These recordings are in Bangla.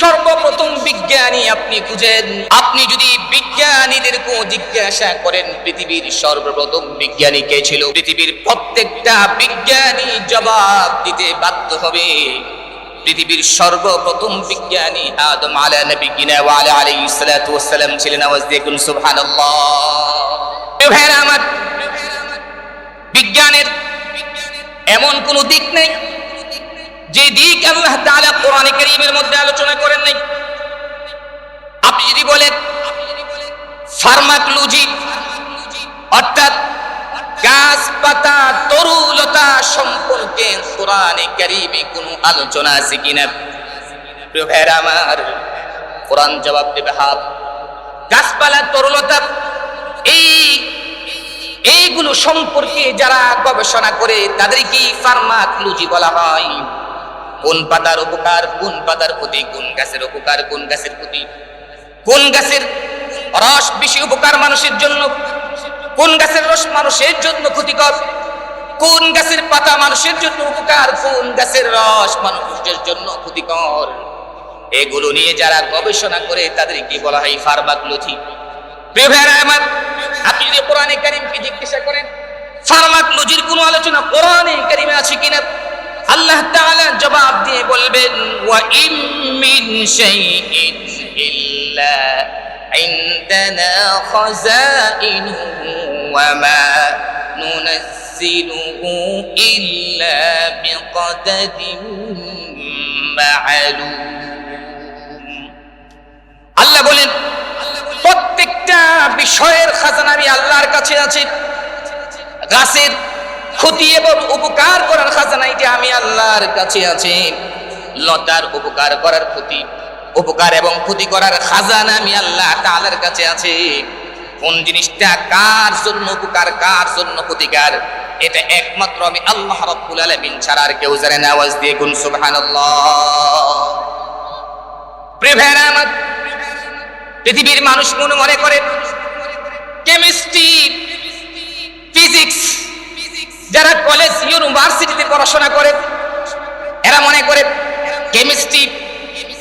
সর্বপ্রথম বিজ্ঞানী আপনি খুঁজেন। আপনি যদি বিজ্ঞানীদেরকে জিজ্ঞাসা করেন, পৃথিবীর সর্বপ্রথম বিজ্ঞানী কে ছিল? পৃথিবীর প্রত্যেকটা বিজ্ঞানী জবাব দিতে বাধ্য হবে। পৃথিবীর সর্বপ্রথম বিজ্ঞানী আদম আলা নবী কিনা ওয়া আলা আলাইহিস সালাতু ওয়াস সালাম ছিলেন। আওয়াজ দিয়ে কোন সুবহানাল্লাহ। ভাইরা আমার, বিজ্ঞানের এমন কোন দিক নেই যে দিক আল্লাহ তাআলা কোরআনে কারীমের মধ্যে আলোচনা করেন নাই। আপনি যদি বলেন, ফার্মাকোলজি, অর্থাৎ গাছপাতা তরুলতা সম্পর্কে কোরআনে কারীমে কোনো আলোচনা আছে কিনা? প্রিয় ভাইরা আমার, কোরআন জবাব দেবে হাত। গাছপালা, তরুলতা, এই, এইগুলো সম্পর্কে যারা গবেষণা করে তাদের কি ফার্মাকোলজি বলা হয়। কোন পাতার উপকার, কোন পাতার ক্ষতি, কোন গাছের উপকার, কোন গাছের ক্ষতি? কোন গাছের রস বেশি উপকার মানুষের জন্য? কোন গাছের রস মানুষের জন্য ক্ষতিকর? কোন গাছের পাতা মানুষের জন্য উপকার? কোন গাছের রস মানুষের জন্য ক্ষতিকর? এগুলো নিয়ে যারা গবেষণা করে, তাদের কি বলা হয় ফার্মাকোলজি? প্রিয় আমার আপনি যদি কোরআনে কারিমকে জিজ্ঞাসা করেন, ফার্মাকোলজির কোনো আলোচনা কোরআনে কারিমে আছে কিনা? আল্লাহ তাআলা জবাব দিয়ে বলবেন, ওয়া ইম মিন শাইইন ইল্লা খাযাইনুহু ওয়া মা নুনাজ্জিলুহু ইল্লা বিকদারিন মা'লুম. আল্লাহ বলেন, প্রত্যেকটা বিষয়ের খাজানা আমি আল্লাহর কাছে আছে। গাছের ক্ষতি এবং উপকার করার খাজানা এটা আমি আল্লাহর কাছে আছে। লতার উপকার করার ক্ষতি, উপকার এবং ক্ষতি করার খাজানা আমি আল্লাহ তাআলার কাছে আছে। কোন জিনিসটা কার জন্য উপকার, কার জন্য ক্ষতিকার, এটা একমাত্র আমি আল্লাহ রাব্বুল আলামিন ছাড়া আর কেউ জানে না। আওয়াজ দিয়ে গুন সুবহানাল্লাহ। প্রিয় আমার পৃথিবীর মানুষ মনে মনে করে, কেমিস্ট্রি, ফিজিক্স যারা কলেজ ইউনিভার্সিটিতে পড়াশোনা করে, এরা মনে করে কেমিস্ট্রি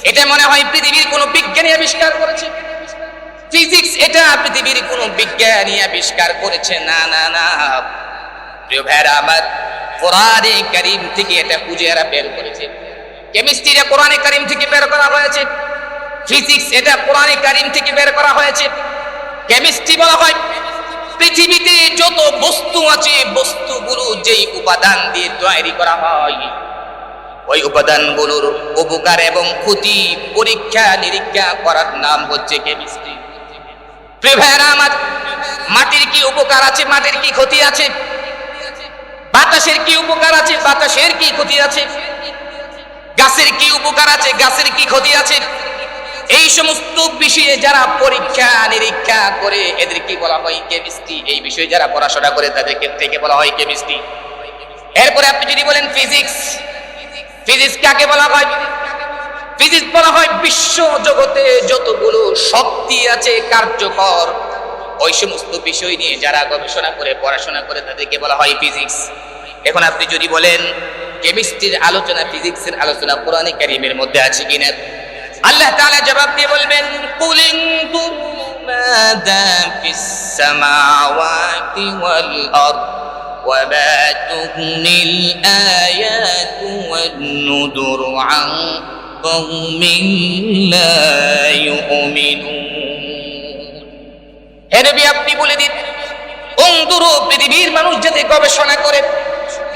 এটা মনে হয় পৃথিবীর কোনো বিজ্ঞানী আবিষ্কার করেছে। ফিজিক্স এটা পৃথিবীর কোনো বিজ্ঞানী আবিষ্কার করেছে। না না না। প্রিয় ভাইরা আমার কোরআনে কারিম থেকে এটা খুঁজে এরা বের করেছে। কেমিস্ট্রিটা কোরআনে কারিম থেকে বের করা হয়েছে। ফিজিক্স এটা কোরআনে কারিম থেকে বের করা হয়েছে। কেমিস্ট্রি বলা হয় পৃথিবীতে যত বস্তু আছে, বস্তুগুলো যেই উপাদান দিয়ে তৈরি করা হয়, ওই উপাদানগুলোর উপকার এবং ক্ষতি পরীক্ষা নিরীক্ষা করার নাম হচ্ছে কেমিস্ট্রি আমার মাটির কি উপকার আছে, মাটির কি ক্ষতি আছে? বাতাসের কি উপকার আছে, বাতাসের কি ক্ষতি আছে? গাছের কি উপকার আছে, গাছের কি ক্ষতি আছে? এই সমস্ত বিষয়ে যারা পরীক্ষা, নিরীক্ষা করে এদের কি বলা হয় কেমিস্ট্রি এই বিষয়ে যারা পড়াশোনা করে, তাদেরকে থেকে বলা হয় কেমিস্ট্রি এরপরে আপনি যদি বলেন ফিজিক্স ফিজিক্স কাকে বলা হয়? ফিজিক্স বলা হয় বিশ্ব জগতে যতগুলো শক্তি আছে কার্যকর, ওই সমস্ত বিষয় নিয়ে যারা গবেষণা করে, পড়াশোনা করে, তাদেরকে বলা হয় ফিজিক্স এখন আপনি যদি বলেন কেমিস্ট্রির আলোচনা ফিজিক্সের আলোচনা কোরআনে কারিমের মধ্যে আছে কিনা? আল্লাহ তাআলা জবাব দিয়ে বলবেন কুল ইনতুরু মাযা ফিস সামাওয়াতি ওয়াল আরদ وما تغني الآيات والنذر عن قوم لا يؤمنون হে নবী আপনি বলে দিন অন্ধুরু পৃথিবীর মানুষ যাতে গবেষণা করে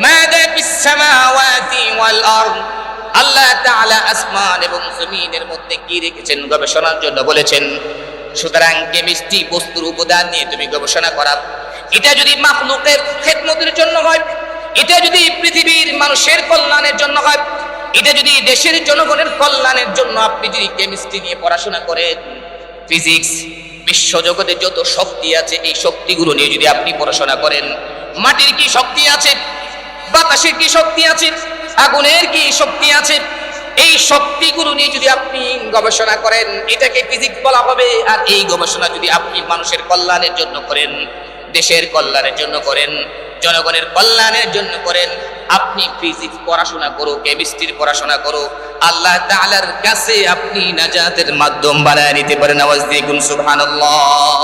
মাযা ফিস সামাওয়াতি ওয়াল আরদ আল্লাহ তাআলা আসমান এবং জমিনের মধ্যে কি রেখেছেন গবেষণার জন্য বলেছেন, সুতরাং কেমিস্ট্রি বস্তুর উপাদান নিয়ে তুমি গবেষণা করা এটা যদি মাখলুকের খেদমতের জন্য হয়, এটা যদি পৃথিবীর মানুষের কল্যাণের জন্য হয়, এটা যদি দেশের জনগণের কল্যাণের জন্য আপনি যদি কেমিস্ট্রি নিয়ে পড়াশোনা করেন, ফিজিক্স, বিশ্বজগতে যত শক্তি আছে, এই শক্তিগুলো নিয়ে যদি আপনি পড়াশোনা করেন, মাটির কি শক্তি আছে, বাতাসের কি শক্তি আছে আগুনের কি শক্তি আছে? এই শক্তিগুলো নিয়ে যদি আপনি গবেষণা করেন, এটাকে ফিজিক্স বলা হবে। আর এই গবেষণা যদি আপনি মানুষের কল্যাণের জন্য করেন, দেশের কল্যাণের জন্য করেন, জনগণের কল্যাণের জন্য করেন, আপনি ফিজিক্স পড়াশোনা করো কেমিস্ট্রির পড়াশোনা করো, আল্লাহ তাআলার কাছে আপনি নাজাতের মাধ্যম বানায় নিতে পারেন। আওয়াজ দিয়ে গুন সুবহানাল্লাহ।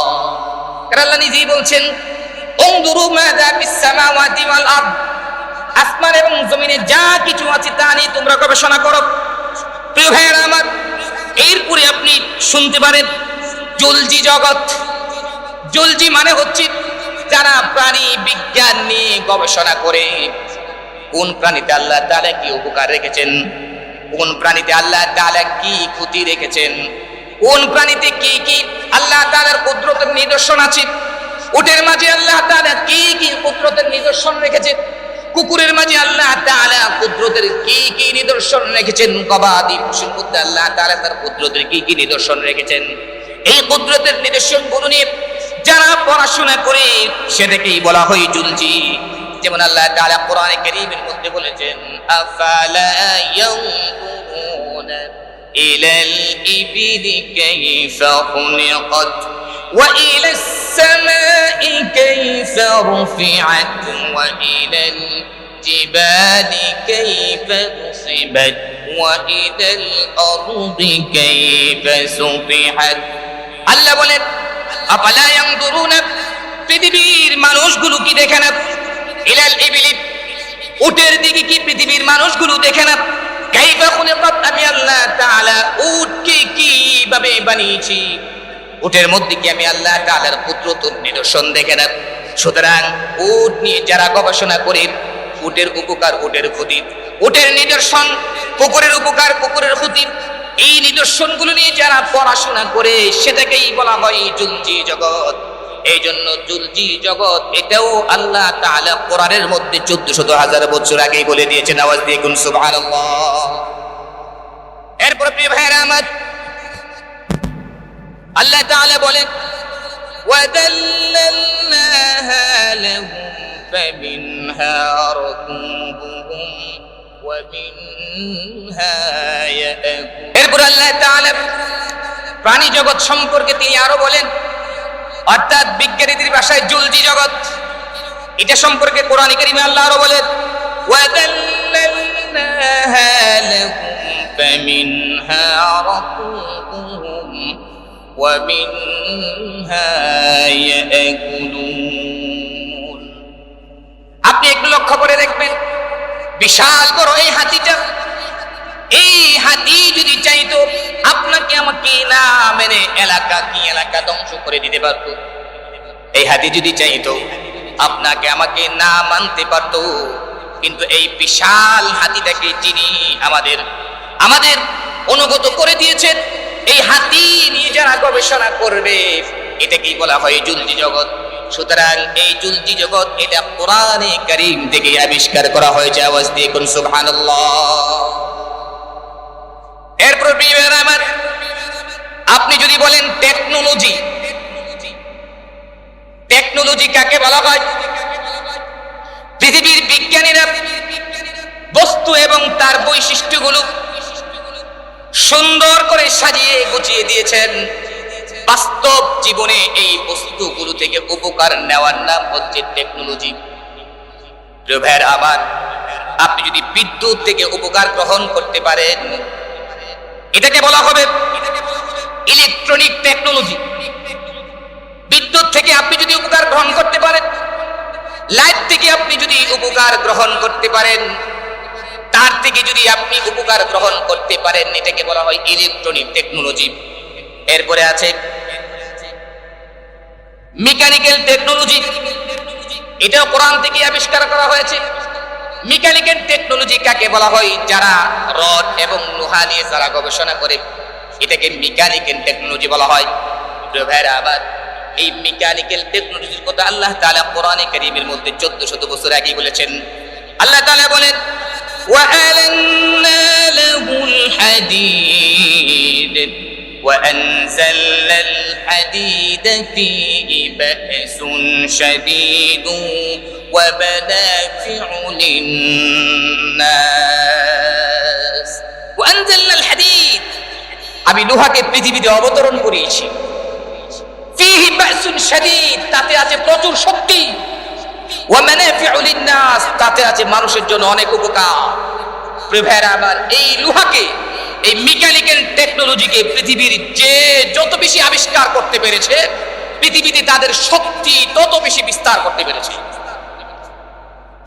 আল্লাহ নিজেই বলছেন আসমান এবং জমিনে যা কিছু আছে তা নিয়ে তোমরা গবেষণা করো। প্রিয় ভাইয়েরা আমার, এরপরে আপনি শুনতে পারেন জলজি জগৎ। জলজি মানে হচ্ছে যারা প্রাণী বিজ্ঞান নিয়ে গবেষণা করে। কোন প্রাণীতে আল্লাহ তাআলা কি উপকার রেখেছেন? কোন প্রাণীতে আল্লাহ তাআলা কি ক্ষতি রেখেছেন? কোন প্রাণীতে কি কি আল্লাহ তাআলার কুদরতের নিদর্শন আছে? উটের মাঝে আল্লাহ তাআলা কি কি কুদরতের নিদর্শন রেখেছেন কুকুরের মাঝে আল্লাহ তাআলা কুদরতের কি কি নিদর্শন রেখেছেন? গবাদি পশুর মধ্যে আল্লাহ তাআলা তার কুদরতের কি কি নিদর্শন রেখেছেন? এই কুদরতের নিদর্শনগুলো নিয়ে যারা পড়াশোনা করে সেটাকেই বলা হয় জুলজি। যেমন আল্লাহ তাআলা কোরআনে কারীমের মধ্যে বলেছেন, আফালা ইয়ানজুরুনা ইলাল ইবিলি কাইফা খুলিকাত وإلى السماء كيف رفعت وإلى الجبال كيف نصبت وإلى الأرض كيف سطحت আল্লাহ বলেন আপালা ইয়ানদুরুনা পৃথিবীর মানুষগুলো কি দেখে না ইলাল ইবিলি উটের দিকে কি পৃথিবীর মানুষগুলো দেখে না কাইফা খুলিকাত আমি আল্লাহ তাআলা উটকে কিভাবে বানিয়েছি উটের মধ্যে কি আমি আল্লাহ তাআলার পুত্রত্ব নিদর্শন দেখে না সুতরাং উট নিয়ে যারা গবেষণা করে, উটের উপকার উটের ক্ষতি। উটের নিদর্শন, পুকুরের উপকার পুকুরের ক্ষতি। এই নিদর্শনগুলো নিয়ে যারা পড়াশোনা করে, সেটাকেই বলা হয় জুলজি জগৎ। এই জন্য জুলজি জগৎ, এটাও আল্লাহ তাআলা কোরআনের মধ্যে চোদ্দ শত হাজার বছর আগেই বলে দিয়েছেন, আওয়াজ দিয়ে কোন সুবহানাল্লাহ। এরপর প্রিয় ভাইয়েরা আমার আল্লাহ তাআলা বলেন এরপর আল্লাহ প্রাণী জগৎ সম্পর্কে তিনি আরও বলেন, অর্থাৎ বিজ্ঞানীদের ভাষায় জুলজি জগৎ। এটা সম্পর্কে কোরআন আল্লাহ আরও বলেন, ওয়াদাল্লালনাহা লাহুম ফামিনহা রাকুবুহুম। ومنها يأكلون আপনি একটু লক্ষ্য করে দেখবেন বিশাল বড় এই হাতিটা এই হাতি যদি চাইতো আপনাকে আমাকে না মেরে এলাকা কি এলাকা ধ্বংস করে দিতে পারতো এই হাতি যদি চাইতো আপনাকে আমাকে না মানতে পারতো কিন্তু এই বিশাল হাতিটাকে যিনি আমাদের আমাদের অনুগত করে দিয়েছেন এই হাতি নিয়ে যারা গবেষণা করবে এটাকেই বলা হয় জুলজি জগৎ? সুতরাং এই জুলজি জগৎ এটা কোরআনে কারিম থেকে আবিষ্কার করা হয়েছে, আওয়াজ দিয়ে কোন সুবহানাল্লাহ। এরপর আমার, আপনি যদি বলেন টেকনোলজি টেকনোলজি কাকে বলা হয়? পৃথিবীর বিজ্ঞানীরা বস্তু এবং তার বৈশিষ্ট্যগুলো সুন্দর করে সাজিয়ে গুছিয়ে দিয়েছেন। বাস্তব জীবনে এই বস্তুগুলো থেকে উপকার নেওয়ার নাম হচ্ছে টেকনোলজি ভাইয়ের আবার আপনি যদি বিদ্যুৎ থেকে উপকার গ্রহণ করতে পারেন, এটাকে বলা হবে ইলেকট্রনিক টেকনোলজি বিদ্যুৎ থেকে আপনি যদি উপকার গ্রহণ করতে পারেন লাইট থেকে আপনি যদি উপকার গ্রহণ করতে পারেন তার থেকে যদি আপনি উপকার গ্রহণ করতে পারেন, এটাকে বলা হয় ইলেকট্রনিক টেকনোলজি এরপরে আছে মেকানিক্যাল টেকনোলজি এটাও কোরআন থেকে আবিষ্কার করা হয়েছে। মেকানিক্যাল টেকনোলজি কাকে বলা হয়? যারা রড এবং লোহা নিয়ে যারা গবেষণা করে, এটাকে মেকানিক্যাল টেকনোলজি বলা হয়। ভাইরা আবার এই মেকানিক্যাল টেকনোলজির কথা আল্লাহ তাআলা কোরআনে কারীমের মধ্যে 1400 বছর আগে বলেছেন। আল্লাহ তাআলা বলেন وألنا له الحديد وأنزلنا الحديد فيه بأس شديد ومنافع للناس وأنزلنا الحديد আমি লোহাকে পৃথিবীতে অবতরণ করিয়েছি ফিহি বাসুন শাদীদ তাতে আছে প্রচুর শক্তি ওয়া মানাফিউ লিন-নাস তাতে আছে মানুষের জন্য অনেক উপকার। এই লোহাকে, এই মেকানিক্যাল টেকনোলজিকে পৃথিবীর যে যত বেশি আবিষ্কার করতে পেরেছে, পৃথিবীতে তাদের শক্তি তত বেশি বিস্তার করতে পেরেছে।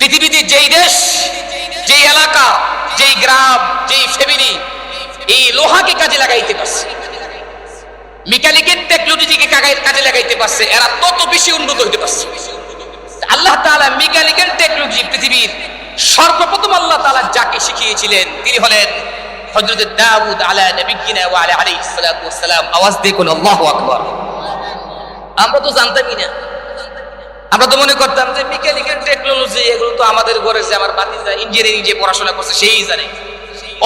পৃথিবীতে যেই দেশ, যেই এলাকা, যেই গ্রাম, যেই ফ্যামিলি, এই লোহাকে কাজে লাগাইতে পারছে। মেকানিক্যাল টেকনোলজিকে কাজে লাগাইতে পারছে, এরা তত বেশি উন্নত হইতে পারছে। আল্লাহ তাআলা মেকানিক্যাল টেকনোলজি পৃথিবীর সর্বপ্রথম আল্লাহ তাআলা যাকে শিখিয়েছিলেন, তিনি হলেন হযরত দাউদ আলা নবিয়িনা ওয়া আলা আলাইহিস সালাতু ওয়াস সালাম। আওয়াজ দিয়ে কোন আল্লাহু আকবার। আমরা তো জানতামই না। আমরা তো মনে করতাম যে মেকানিক্যাল টেকনোলজি, এগুলো তো আমাদের ঘরে যে আমার বাতিজা ইঞ্জিনিয়ারিং যে পড়াশোনা করছে, সেই জানে।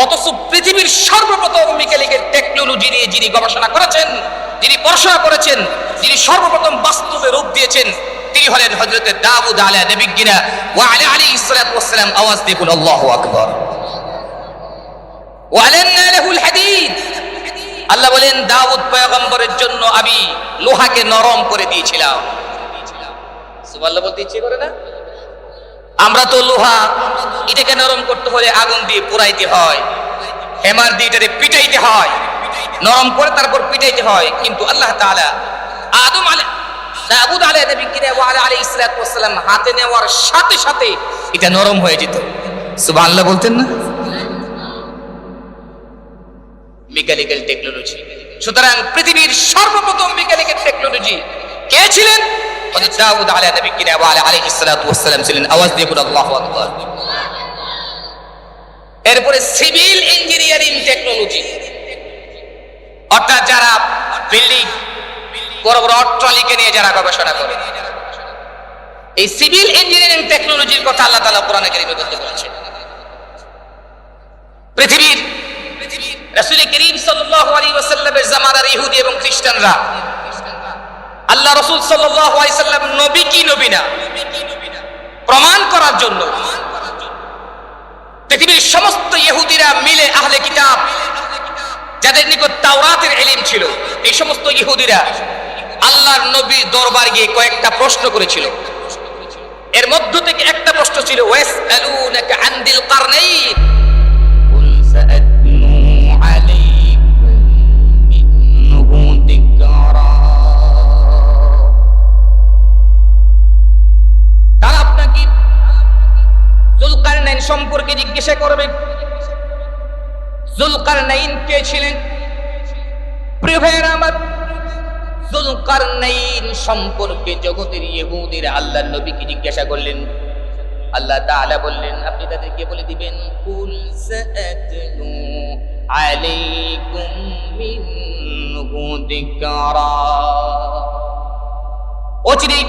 অথচ পৃথিবীর সর্বপ্রথম মেকানিক্যাল টেকনোলজি নিয়ে যিনি গবেষণা করেছেন, যিনি পড়াশোনা করেছেন, যিনি সর্বপ্রথম বাস্তবে রূপ দিয়েছেন তিনি হলেন হযরত দাউদ আলা নবিয়িনা ওয়া আলা আলাইহিস সালাতু ওয়াস আওয়াজ দিয়ে আল্লাহু আকবার। লাহুল আল্লাহ বলেন, দাউদ পয়গম্বরের জন্য আমি লোহাকে নরম করে দিয়েছিলাম। সুবহানাল্লাহ বলতে ইচ্ছে করে না? আমরা তো লোহা, এটাকে নরম করতে হলে আগুন দিয়ে পোড়াইতে হয়, হেমার দিয়ে পিটাইতে হয়, নরম করে তারপর পিটাইতে হয়। কিন্তু আল্লাহ তাআলা আদম আলাইহিস দাউদ আলাইহিস নবী কিনে ওয়া আলাইহিস সালাতু ওয়াস হাতে নেওয়ার সাথে সাথে এটা নরম হয়ে যেত। সুবহানাল্লাহ বলতেন না? Mechanical technology. সুতরাং পৃথিবীর সর্বপ্রথম মেকানিক্যাল টেকনোলজি কে ছিলেন? হযরত দাউদ আলাইহিস নবী কিনা ওয়া আলাইহিস সালাতু ওয়াস ছিলেন। আওয়াজ দিয়ে বলুন, আল্লাহু আকবার। এরপরে সিভিল ইঞ্জিনিয়ারিং টেকনোলজি। অর্থাৎ যারা বিল্ডিং বড় বড় অট্টালিকা নিয়ে যারা গবেষণা করে। এই সিভিল ইঞ্জিনিয়ারিং টেকনোলজির কথা আল্লাহ তাআলা কোরআনে কারীমে বলতে বলেছেন। পৃথিবীর রাসূল করিম সাল্লাল্লাহু আলাইহি ওয়াসাল্লামের জামানার ইহুদি এবং খ্রিস্টানরা, আল্লাহ রাসূল সাল্লাল্লাহু আলাইহি নবী কি নবী না? প্রমাণ করার জন্য পৃথিবীর সমস্ত ইহুদিরা মিলে আহলে কিতাব, যাদের নিকট তাওরাতের ইলম ছিল, এই সমস্ত ইহুদিরা আল্লাহর নবী দরবার গিয়ে কয়েকটা প্রশ্ন করেছিল। এর মধ্য থেকে একটা প্রশ্ন ছিল ওয়েস আলুনাকা আনদিল কারনাইন? সম্পর্কে জিজ্ঞাসা করবেন জুলকার নাইন কে ছিলেন? প্রিভের আমার জুলকারনাইন সম্পর্কে জগতের ইহুদিরা আল্লাহর নবীকে জিজ্ঞাসা করলেন। আল্লাহ তাআলা বললেন, আপনি তাদেরকে বলে দিবেন, কুল সাআতলু আলাইকুম মিনহু যিকরা অচিরেই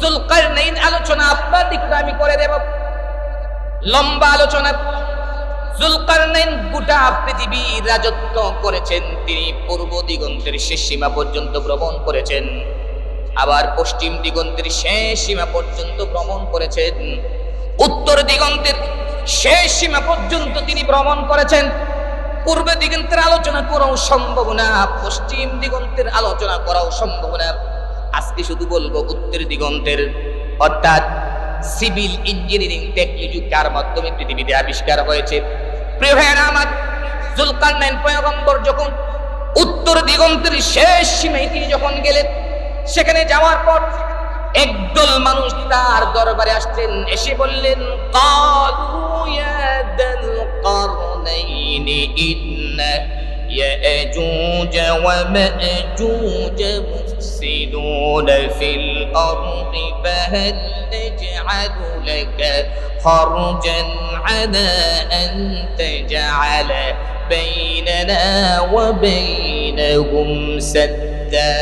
জুলকারনাইন আলোচনা আপনার আমি করে দেব। লম্বা আলোচনা জুলকারনাইন গোটা পৃথিবীর রাজত্ব করেছেন। তিনি পূর্ব দিগন্তের শেষ সীমা পর্যন্ত ভ্রমণ করেছেন। আবার পশ্চিম দিগন্তের শেষ সীমা পর্যন্ত ভ্রমণ করেছেন। উত্তর দিগন্তের শেষ সীমা পর্যন্ত তিনি ভ্রমণ করেছেন। পূর্ব দিগন্তের আলোচনা করাও সম্ভব না, পশ্চিম দিগন্তের আলোচনা করাও সম্ভব না। আজকে শুধু বলব উত্তর দিগন্তের, অর্থাৎ সিভিল ইঞ্জিনিয়ারিং টেকনোলজি কার মাধ্যমে পৃথিবীতে আবিষ্কার হয়েছে। প্রিয় ভাইয়েরা আমার জুলকারনাইন পয়গম্বর যখন উত্তর দিগন্তের শেষ সীমায় তিনি যখন গেলেন সেখানে যাওয়ার পর একদল মানুষ তার দরবারে আসলেন এসে বললেন কালু ইয়া দাল القرنين إن يأجوج ومأجوج مفسدون في الأرض فهل نجعل لك خرجا على أن تجعل بيننا وبينهم سدا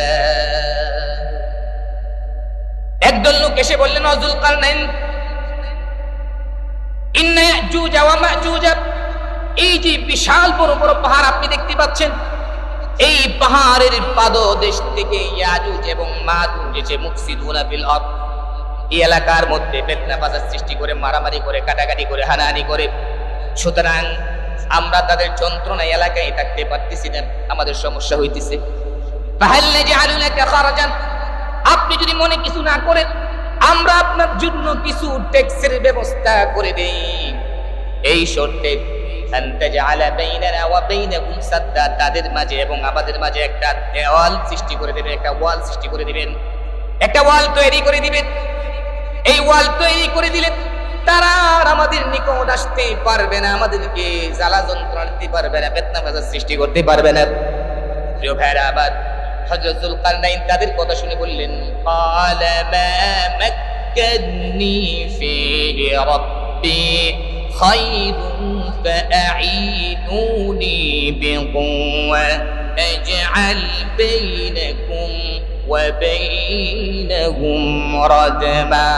একদল লোক এসে বললেন অজুল কারনাইন ইন্না ইয়াজুজ ওয়া মাজুজ এই যে বিশাল বড় বড় পাহাড় আপনি দেখতে পাচ্ছেন এই পাহাড়ের পাদদেশ থেকে ইয়াজুজ এবং মাজুজ এসে মুফসিদুনা ফিল আরদ, এই এলাকার মধ্যে বেদনা বাজার সৃষ্টি করে, মারামারি করে, কাটাকাটি করে, হানাহানি করে। সুতরাং আমরা তাদের যন্ত্রণা এলাকায় থাকতে পারতেছি না, আমাদের সমস্যা হইতেছে। আপনি যদি মনে কিছু না করেন, আমরা আপনার জন্য কিছু ট্যাক্সের ব্যবস্থা করে দেই। এই শর্তে আন তাজআলা বাইনানা ওয়া বাইনাকুম সাদ্দা তাদের মাঝে এবং আমাদের মাঝে একটা দেওয়াল সৃষ্টি করে দেবেন একটা ওয়াল সৃষ্টি করে দিবেন একটা ওয়াল তৈরি করে দিবেন এই ওয়াল তৈরি করে দিলে তারা আর আমাদের নিকট আসতে পারবে না আমাদেরকে জ্বালা যন্ত্রণা দিতে পারবে না বেতনা বাজার সৃষ্টি করতে পারবে না প্রিয় ভাইরা আবার হযরত যুলকারনাইন তাদের কথা শুনে বললেন قال ما مكنني فيه ربي خير فأعينوني بقوة أجعل بينكم وبينهم ردما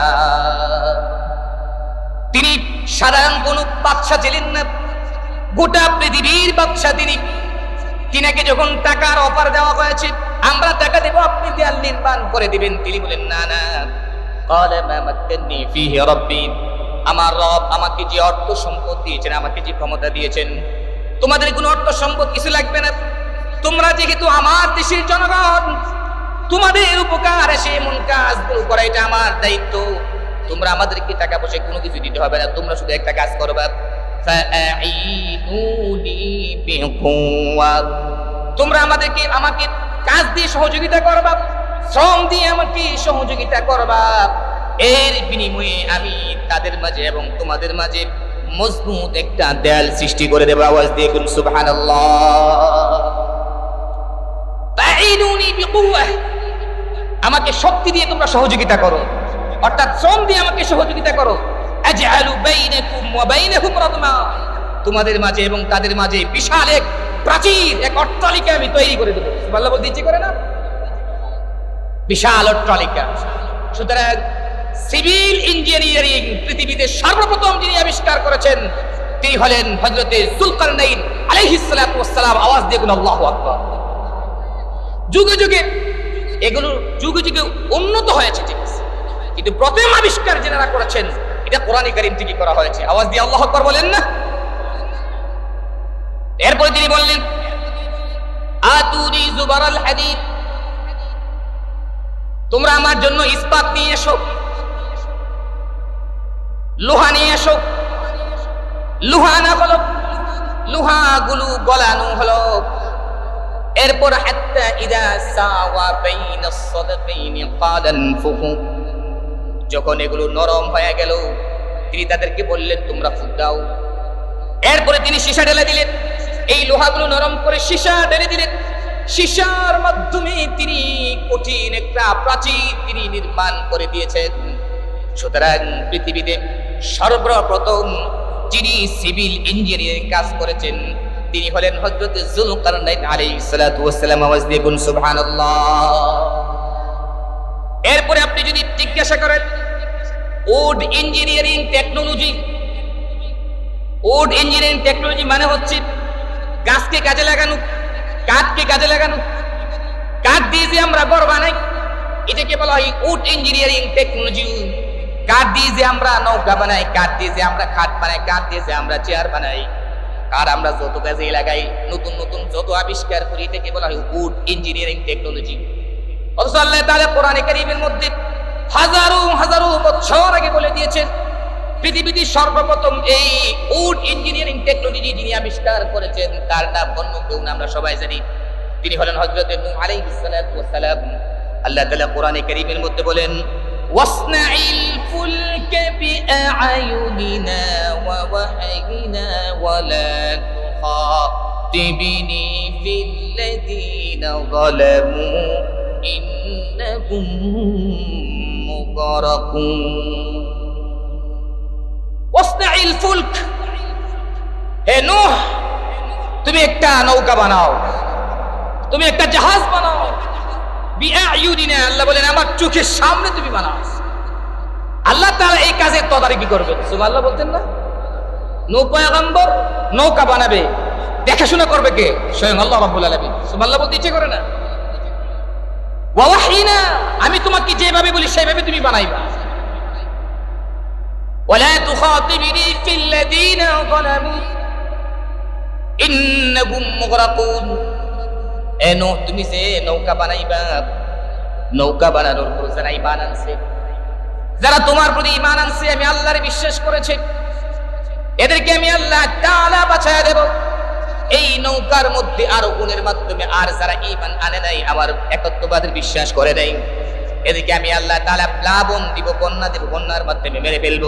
তিনি সাধারণ কোন বাদশা ছিলেন না গোটা পৃথিবীর বাদশা তিনি তিনাকে যখন টাকার অফার দেওয়া হয়েছে আমরা টাকা দেব আপনি দেয়াল নির্মাণ করে দিবেন তিনি বলেন না না قال ما مكنني فيه ربي আমার রব আমাকে যে অর্থ সম্পদ দিয়েছেন, আমাকে যে ক্ষমতা দিয়েছেন, তোমাদের কোনো অর্থ সম্পদ কিছু লাগবে না। তোমরা যেহেতু আমার দেশের জনগণ, তোমাদের উপকার সে এমন কাজগুলো করা, এটা আমার দায়িত্ব। তোমরা আমাদেরকে টাকা পয়সা কোনো কিছু দিতে হবে না, তোমরা শুধু একটা কাজ করবা তোমরা আমাদেরকে, আমাকে কাজ দিয়ে সহযোগিতা করবা শ্রম দিয়ে আমাকে সহযোগিতা করবা এর বিনিময়ে আমি তাদের মাঝে এবং তোমাদের মাঝে মজবুত একটা দেয়াল সৃষ্টি করে দেবো। আওয়াজ দিয়ে সুবহানাল্লাহ। ফাঈনুনি আমাকে শক্তি দিয়ে তোমরা সহযোগিতা করো। অর্থাৎ শ্রম দিয়ে আমাকে সহযোগিতা করো। তোমাদের মাঝে এবং তাদের মাঝে বিশাল এক প্রাচীর, এক অট্টালিকা আমি তৈরি করে দেবো। বলতে ইচ্ছে করে না? বিশাল অট্টালিকা। সুতরাং সিভিল ইঞ্জিনিয়ারিং পৃথিবীতে সর্বপ্রথম যিনি আবিষ্কার করেছেন, তিনি হলেন হযরতে জুলকারনাইন আলাইহিস সালাতু আওয়াজ দিয়ে বলুন, আল্লাহু যুগে যুগে এগুলো, যুগে যুগে উন্নত হয়েছে, ঠিক আছে। কিন্তু প্রথম আবিষ্কার যেনারা করেছেন, এটা কোরআনে কারিম থেকে করা হয়েছে। আওয়াজ দিয়ে আল্লাহ আকবার বলেন না? এরপরে তিনি বললেন, আতুনি জুবারাল হাদিদ। তোমরা আমার জন্য ইস্পাত নিয়ে এসো। লোহা নিয়ে এসো। লোহা না হলো লোহাগুলো গলানো হলো। এরপর হাত্তা ইদা সাওয়া বাইনা সাদাকাইনি ক্বালান যখন এগুলো নরম হয়ে গেল, তিনি তাদেরকে বললেন, তোমরা ফুক দাও। এরপরে তিনি সীসা ঢেলে দিলেন। এই লোহাগুলো নরম করে সীসা ঢেলে দিলেন। সীসার মাধ্যমে তিনি কঠিন একটা প্রাচীর তিনি নির্মাণ করে দিয়েছেন। সুতরাং পৃথিবীতে সর্বপ্রথম যিনি সিভিল ইঞ্জিনিয়ারিং কাজ করেছেন, তিনি হলেন হযরত জুলকারনাইন আলাইহিস সালাতু ওয়াস আওয়াজ দিয়ে বলুন এরপরে আপনি যদি জিজ্ঞাসা করেন wood engineering technology wood engineering technology মানে হচ্ছে গাছকে কাজে লাগানো, কাঠকে কাজে লাগানো। কাঠ দিয়ে যে আমরা ঘর বানাই, এটাকে বলা হয় উড ইঞ্জিনিয়ারিং টেকনোলজি। কাঠ দিয়ে যে আমরা নৌকা বানাই, কাঠ দিয়ে যে আমরা খাট বানাই, কাঠ দিয়ে যে আমরা চেয়ার বানাই, কাঠ আমরা যত কাজে লাগাই, নতুন নতুন যত আবিষ্কার করি, এটাকে বলা হয় উড ইঞ্জিনিয়ারিং টেকনোলজি অথচ আল্লাহ তাআলা কোরআনে কারীমের মধ্যে হাজারো হাজারো বছর আগে বলে দিয়েছেন, পৃথিবীতে সর্বপ্রথম এই উড ইঞ্জিনিয়ারিং টেকনোলজি যিনি আবিষ্কার করেছেন, তার নাম অন্য কেউ আমরা সবাই জানি। তিনি হলেন হযরত নূহ আলাইহিস সালাম। আল্লাহ তাআলা কোরআনে কারীমের মধ্যে বলেন ওয়াসনাইল ফুলক বিআয়ুনিনা ওয়া ওয়াহয়িনা ওয়ালা তুখাতিবনি ফিল্লাযীনা যালামু ইন্নাহুম মুগরাকুন ওয়াসনাইল ফুলক হে নূহ, তুমি একটা নৌকা বানাও, তুমি একটা জাহাজ বানাও। বিআইউনিনা আল্লাহ বলেন আমার চোখের সামনে তুমি বানাও আল্লাহ তাআলা এই কাজের তদারকি করবেন সুবহানাল্লাহ বলতেন না নৌ পয়গম্বর নৌকা বানাবে দেখাশোনা করবে কে স্বয়ং আল্লাহ রাব্বুল আলামিন সুবহানাল্লাহ বলতে ইচ্ছে করে না ওয়া ওয়াহিনা আমি তোমাকে যেভাবে বলি সেভাবে তুমি বানাইবা ولا تخاطبني في الذين ظلموا إنهم مغرقون এ নূহ তুমি যে নৌকা বানাইবা নৌকা বানানোর পর যারাই বানানছে যারা তোমার প্রতি ইমান আনছে আমি আল্লাহরে বিশ্বাস করেছি এদেরকে আমি আল্লাহ তাআলা বাঁচায় দেব এই নৌকার মধ্যে আরোহণের মাধ্যমে আর যারা ইমান আনে নাই আমার একত্ববাদের বিশ্বাস করে নাই এদিকে আমি আল্লাহ তাআলা প্লাবন দিব বন্যা দিব বন্যার মাধ্যমে মেরে ফেলব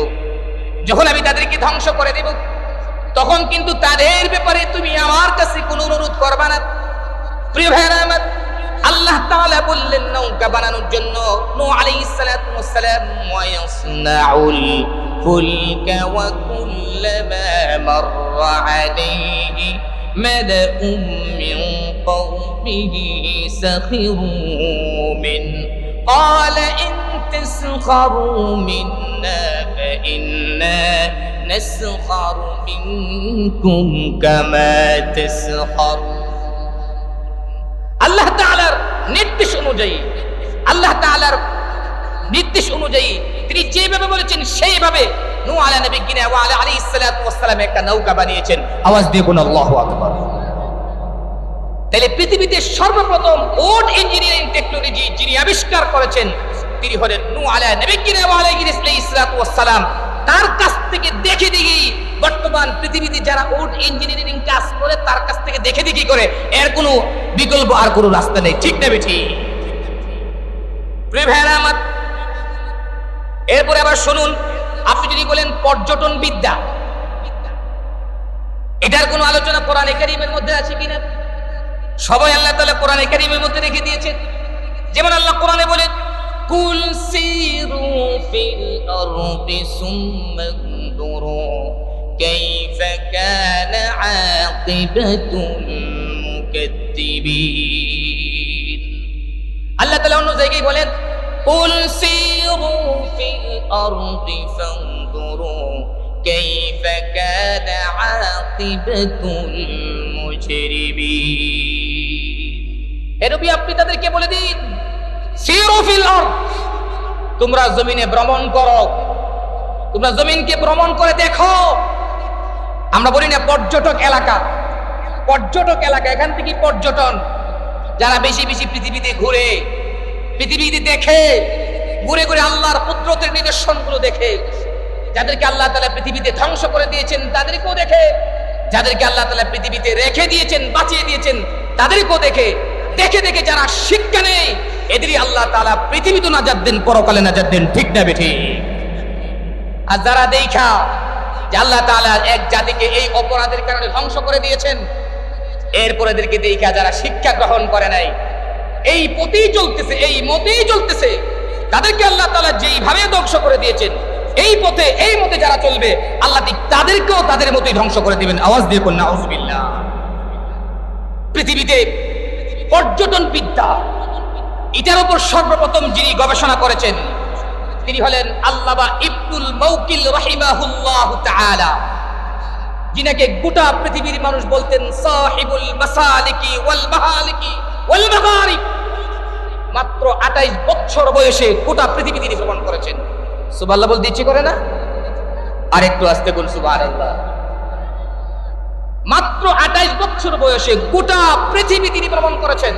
যখন আমি তাদেরকে ধ্বংস করে দেব তখন কিন্তু তাদের ব্যাপারে তুমি আমার কাছে কোনো অনুরোধ করবা না। প্রিয় ভাইরা আমার আল্লাহ তাআলা বললেন নৌকা বানানোর জন্য নূহ আলাইহিস সালাতু ওয়াস সালাম ويصنع الفلك وكلما مر عليه ملأ من قومه سخروا منه قال إن تسخروا منا فإنا نسخر منكم كما تسخرون আল্লাহ তাআলার নির্দেশ অনুযায়ী, আল্লাহ তাআলার নির্দেশ অনুযায়ী তিনি যেভাবে বলেছেন, সেইভাবে নূহ আলা নবী ওয়া আলা সালাতু একটা নৌকা বানিয়েছেন। আওয়াজ দিয়ে কোন তাহলে পৃথিবীতে সর্বপ্রথম ওট ইঞ্জিনিয়ারিং টেকনোলজি যিনি আবিষ্কার করেছেন, তিনি হলেন নূহ আলা নবী সালাতু ওয়াস সালাম। তার কাছ থেকে দেখে দেখি, বর্তমান পৃথিবীতে যারা উড ইঞ্জিনিয়ারিং কাজ করে, তার কাছ থেকে দেখে দেখি করে, এর কোনো বিকল্প আর কোনো রাস্তা নেই। ঠিক না বেঠি? এরপরে আবার শুনুন, আপনি যদি বলেন পর্যটন বিদ্যা, এটার কোনো আলোচনা কোরআন কারীমের মধ্যে আছে কিনা? সবাই আল্লাহ তাআলা কোরআন কারীমের মধ্যে রেখে দিয়েছেন। যেমন আল্লাহ কোরআনে বলেন قل سيروا في الأرض ثم انظروا كيف كان عاقبة المكذبين আল্লাহ তাআলা অন্য জায়গায় বলেন قل سيروا في الأرض فانظروا كيف كان عاقبة المجرمين এরবি আপনি তাদেরকে বলে দিন সিরু ফিল আরদ তোমরা জমিনে ভ্রমণ করো। তোমরা জমিনকে ভ্রমণ করে দেখো। আমরা বলি না পর্যটক এলাকা। পর্যটক এলাকা, এখান থেকে পর্যটন। যারা বেশি বেশি পৃথিবীতে ঘুরে, পৃথিবীতে দেখে, ঘুরে ঘুরে আল্লাহর পুত্রতের নিদর্শনগুলো দেখে, যাদেরকে আল্লাহ তাআলা পৃথিবীতে ধ্বংস করে দিয়েছেন, তাদেরকেও দেখে। যাদেরকে আল্লাহ তাআলা পৃথিবীতে রেখে দিয়েছেন, বাঁচিয়ে দিয়েছেন, তাদেরকেও দেখে। দেখে দেখে যারা শিক্ষা নেই এদেরই আল্লাহ তাআলা পৃথিবীতে নাজাত দেন পরকালে নাজাত দেন ঠিক না বেঠি? আর যারা দেখা যে আল্লাহ তাআলা এক জাতিকে এই অপরাধের কারণে ধ্বংস করে দিয়েছেন, এরপর এদেরকে দেখা যারা শিক্ষা গ্রহণ করে নাই, এই পথেই চলতেছে, এই মতেই চলতেছে, তাদেরকে আল্লাহ তালা যেইভাবে ধ্বংস করে দিয়েছেন, এই পথে, এই মতে যারা চলবে, আল্লাহ ঠিক তাদেরকেও তাদের মতোই ধ্বংস করে দিবেন। আওয়াজ দিয়ে কোন নাউজুবিল্লাহ। পৃথিবীতে পর্যটন বিদ্যা এটার উপর সর্বপ্রথম যিনি গবেষণা করেছেন, তিনি হলেন আল্লামা ইবনুল মৌকিল রাহিমাহুল্লাহ তাআলা। যিনাকে গোটা পৃথিবীর মানুষ বলতেন, সাহিবুল মাসালিকি ওয়াল মাহালিকি ওয়াল মাত্র 28 বছর বয়সে গোটা পৃথিবী তিনি ভ্রমণ করেছেন। সুবহানাল্লাহ বলতে ইচ্ছে করে না? আর একটু আস্তে বল সুবহানাল্লাহ। মাত্র 28 বছর বয়সে গোটা পৃথিবী তিনি ভ্রমণ করেছেন।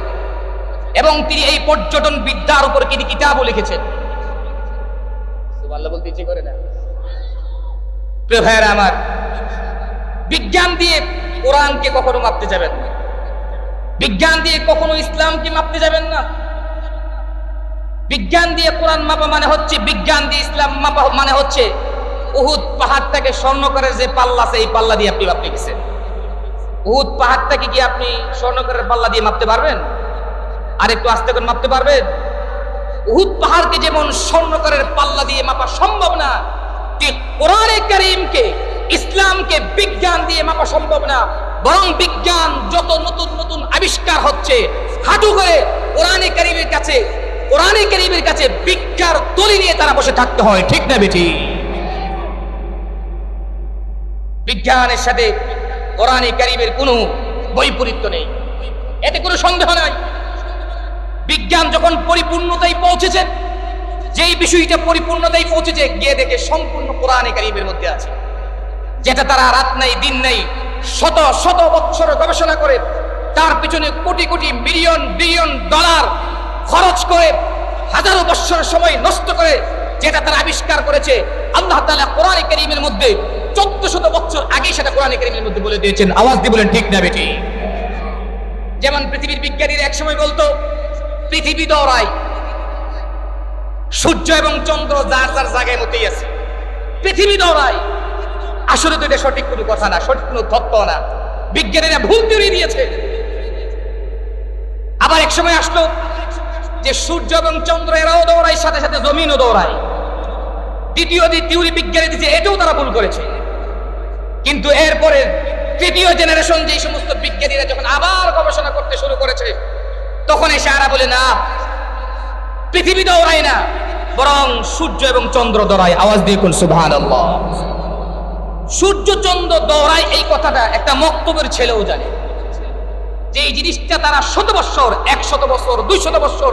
এবং তিনি এই পর্যটন বিদ্যার উপর তিনি কিতাবও লিখেছেন। সুবহানাল্লাহ বলতে ইচ্ছে করে না? আমার, বিজ্ঞান দিয়ে কোরআনকে কখনো মাপতে যাবেন না। বিজ্ঞান দিয়ে কখনো ইসলামকে মাপতে যাবেন না। বিজ্ঞান দিয়ে কোরআন মাপা মানে হচ্ছে, বিজ্ঞান দিয়ে ইসলাম মাপা মানে হচ্ছে, উহুদ পাহাড়টাকে স্বর্ণ করে যে পাল্লা এই পাল্লা দিয়ে আপনি মাপতে গেছেন। উহুদ পাহাড়টাকে কি আপনি স্বর্ণ করে পাল্লা দিয়ে মাপতে পারবেন? আর একটু আস্তে করে মাপতে পারবেন? উহুদ পাহাড়কে যেমন স্বর্ণকারের পাল্লা দিয়ে মাপা সম্ভব না, ঠিক কোরআনে কারীমকে, ইসলামকে বিজ্ঞান দিয়ে মাপা সম্ভব না। বরং বিজ্ঞান যত নতুন নতুন আবিষ্কার হচ্ছে, হাঁটু করে কোরআনে কারীমের কাছে, কোরআনে কারীমের কাছে বিজ্ঞার তলি নিয়ে তারা বসে থাকতে হয়, ঠিক না বেটি? বিজ্ঞানের সাথে কোরআনে কারীমের কোনো বৈপরীত্য নেই। এতে কোনো সন্দেহ নাই। বিজ্ঞান যখন পরিপূর্ণতায় পৌঁছেছে, যেই বিষয়টা পরিপূর্ণতায় পৌঁছেছে, গিয়ে দেখে সম্পূর্ণ কোরআনে কারিমের মধ্যে আছে। যেটা তারা রাত নাই, দিন নাই, শত শত বছর গবেষণা করে, তার পিছনে crore crore million, billion dollar খরচ করে, হাজারো বছর সময় নষ্ট করে, যেটা তারা আবিষ্কার করেছে, আল্লাহ তাআলা কোরআনে কারীমের মধ্যে 1400 বছর আগে সেটা কোরআনে কারীমের মধ্যে বলে দিয়েছেন। আওয়াজ দিয়ে বলেন, ঠিক না বেটি? যেমন পৃথিবীর বিজ্ঞানীরা একসময় বলতো পৃথিবী দৌড়ায়। সূর্য এবং চন্দ্র যার যার জায়গায় মতেই আছে। পৃথিবী দৌড়ায়। আসলে তো এটা সঠিক কোনো কথা না, সঠিক কোনো তত্ত্ব না। বিজ্ঞানীরা ভুল থিওরি দিয়েছে। আবার এক সময় আসলো যে সূর্য এবং চন্দ্র এরাও দৌড়ায়, সাথে সাথে জমিনও দৌড়ায়। দ্বিতীয় যে থিওরি বিজ্ঞানী দিচ্ছে এটাও তারা ভুল করেছে। কিন্তু এরপরে তৃতীয় জেনারেশন যে সমস্ত বিজ্ঞানীরা যখন আবার গবেষণা করতে শুরু করেছে তখন এসে আরা বলে, না, পৃথিবী দৌড়ায় না, বরং সূর্য এবং চন্দ্র দৌড়ায়। আওয়াজ দিয়ে কোন সুবহান সূর্য, চন্দ্র দৌড়ায় এই কথাটা একটা মক্তবের ছেলেও জানে। যে এই জিনিসটা তারা শত বৎসর, একশত বছর দুইশত বছর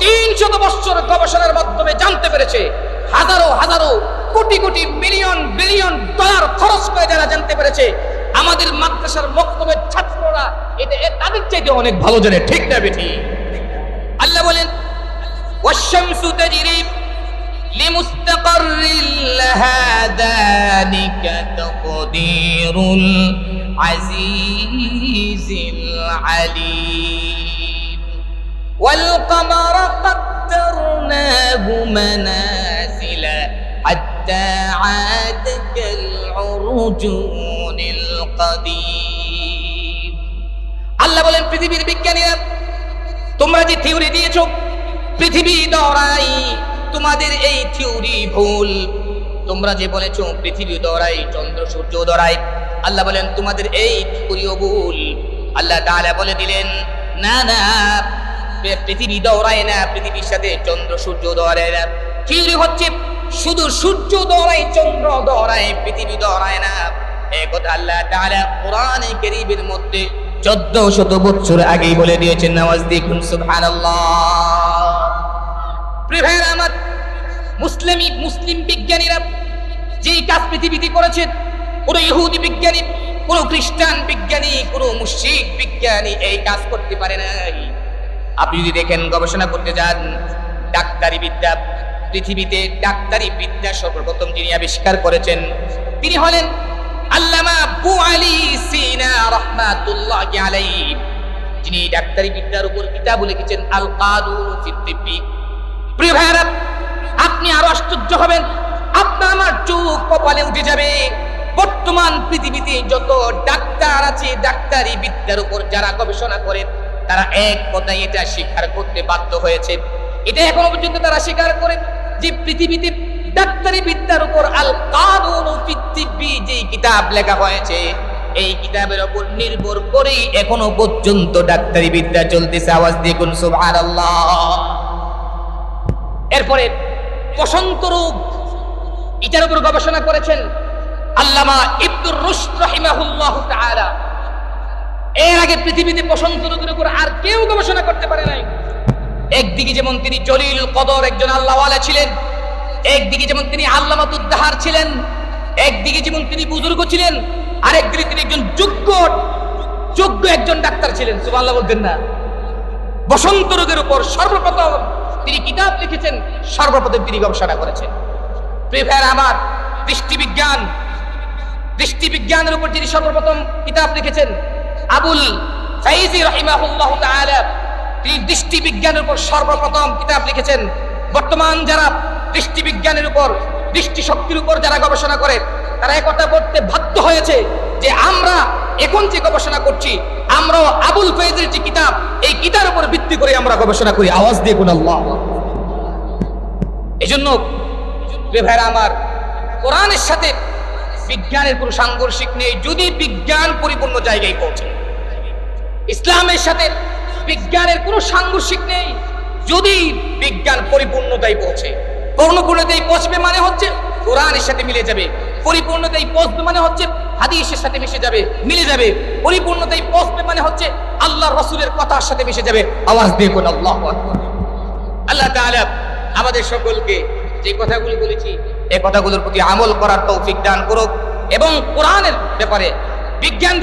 তিনশত বছর গবেষণার মাধ্যমে জানতে পেরেছে, হাজারো হাজারো, crore crore million billion dollar খরচ করে যারা জানতে পেরেছে, আমাদের মাদ্রাসার মক্তবের ছাত্ররা এটা এ- তাদের চাইতে অনেক ভালো জানে ঠিক না বেঠি আল্লাহ বলেন والشمس تجري لمستقر لها ذلك تقدير العزيز العليم والقمر قدرناه منازل حتى عاد كالعرجون القديم আল্লাহ বলেন, পৃথিবীর বিজ্ঞানীরা, তোমরা যে থিওরি দিয়েছ, পৃথিবী দৌড়াই, তোমাদের এই থিওরি ভুল। তোমরা যে বলেছ, পৃথিবী দৌড়াই, চন্দ্র, সূর্য দৌড়াই, আল্লাহ বলেন, তোমাদের এই থিওরিও ভুল। আল্লাহ তাআলা বলে দিলেন, না না পৃথিবী দৌড়ায় না, পৃথিবীর সাথে চন্দ্র, সূর্য দৌড়ায় না। থিওরি হচ্ছে, শুধু সূর্য দৌড়ায়, চন্দ্র দৌড়ায়, পৃথিবী দৌড়ায় না। এই কথা আল্লাহ তাআলা কোরআনে কারীমের মধ্যে চোদ্দ শত বছর আগেই বলে দিয়েছেন নামাজ দেখুন প্রিয় আমার মুসলিমি, মুসলিম বিজ্ঞানীরা যেই কাজ পৃথিবীতে করেছেন, কোনো ইহুদি বিজ্ঞানী, কোনো খ্রিস্টান বিজ্ঞানী, কোনো মুশরিক বিজ্ঞানী এই কাজ করতে পারে নাই। আপনি যদি দেখেন, গবেষণা করতে যান, ডাক্তারি বিদ্যা, পৃথিবীতে ডাক্তারি বিদ্যা সর্বপ্রথম যিনি আবিষ্কার করেছেন, তিনি হলেন আল্লামা আবু যিনি ডাক্তারি বিদ্যার উপর কিতাব লিখেছেন আল কানুন প্রিয় ভাইরা আপনি আরও আশ্চর্য হবেন, আপনার আমার চোখ কপালে উঠে যাবে। বর্তমান পৃথিবীতে যত ডাক্তার আছে, ডাক্তারি বিদ্যার উপর যারা গবেষণা করেন, তারা এক কথায় এটা স্বীকার করতে বাধ্য হয়েছে। এটা এখনও পর্যন্ত তারা স্বীকার করে যে পৃথিবীতে ডাক্তারি বিদ্যার উপর আল কানুন ফি তিব্বি যে কিতাব লেখা হয়েছে, এই কিতাবের উপর নির্ভর করেই এখনও পর্যন্ত ডাক্তারি বিদ্যা চলতেছে। আওয়াজ দিয়ে কোন এরপরে বসন্ত রোগ এটার উপর গবেষণা করেছেন আল্লামা ইবনুর রুশদ রাহিমাহুল্লাহ তাআলা। এর আগে পৃথিবীতে বসন্ত রোগের উপর আর কেউ গবেষণা করতে পারে নাই। একদিকে যেমন তিনি জলিল কদর, একজন আল্লাহওয়ালা ছিলেন একদিকে যেমন তিনি আল্লামাতুদ্দাহার ছিলেন, একদিকে যেমন তিনি বুজুর্গ ছিলেন, আরেকদিকে তিনি একজন যোগ্য যোগ্য একজন ডাক্তার ছিলেন, সুবহানাল্লাহ বলতেন না। বসন্ত রোগের উপর সর্বপ্রথম তিনি কিতাব লিখেছেন, সর্বপ্রথম তিনি গবেষণা করেছেন। প্রিফায়ার আমার, দৃষ্টিবিজ্ঞান, দৃষ্টিবিজ্ঞানের উপর যিনি সর্বপ্রথম কিতাব লিখেছেন। আবুল ফাইজি রহিমাহুল্লাহ তিনি দৃষ্টিবিজ্ঞানের উপর সর্বপ্রথম কিতাব লিখেছেন। বর্তমান যারা দৃষ্টিবিজ্ঞানের উপর দৃষ্টি শক্তির উপর যারা গবেষণা করে, তারা একথা বলতে বাধ্য হয়েছে যে আমরা এখন যে গবেষণা করছি, আমরাও আবুল ফৈজের যে কিতাব, এই কিতার উপর ভিত্তি করে আমরা গবেষণা করি। আওয়াজ দিয়ে কোন এই জন্য ভাইরা আমার, কোরআনের সাথে বিজ্ঞানের কোনো সাংঘর্ষিক নেই। যদি বিজ্ঞান পরিপূর্ণ জায়গায় পৌঁছে, ইসলামের সাথে বিজ্ঞানের কোনো সাংঘর্ষিক নেই। যদি বিজ্ঞান পরিপূর্ণতায় পৌঁছে পূর্ণপূর্ণতায় পৌঁছবে মানে হচ্ছে কোরআনের সাথে মিলে যাবে। পরিপূর্ণতায় পৌঁছবে মানে হচ্ছে হাদিসের সাথে মিশে যাবে, মিলে যাবে। পরিপূর্ণতায় পৌঁছবে মানে হচ্ছে আল্লাহ রসুলের কথার সাথে মিশে যাবে। আওয়াজ দিয়ে কোন আল্লাহ আল্লাহ তাআলা আমাদের সকলকে যে কথাগুলো বলেছি এই কথাগুলোর প্রতি আমল করার তৌফিক দান করুক এবং কোরআনের ব্যাপারে বিজ্ঞান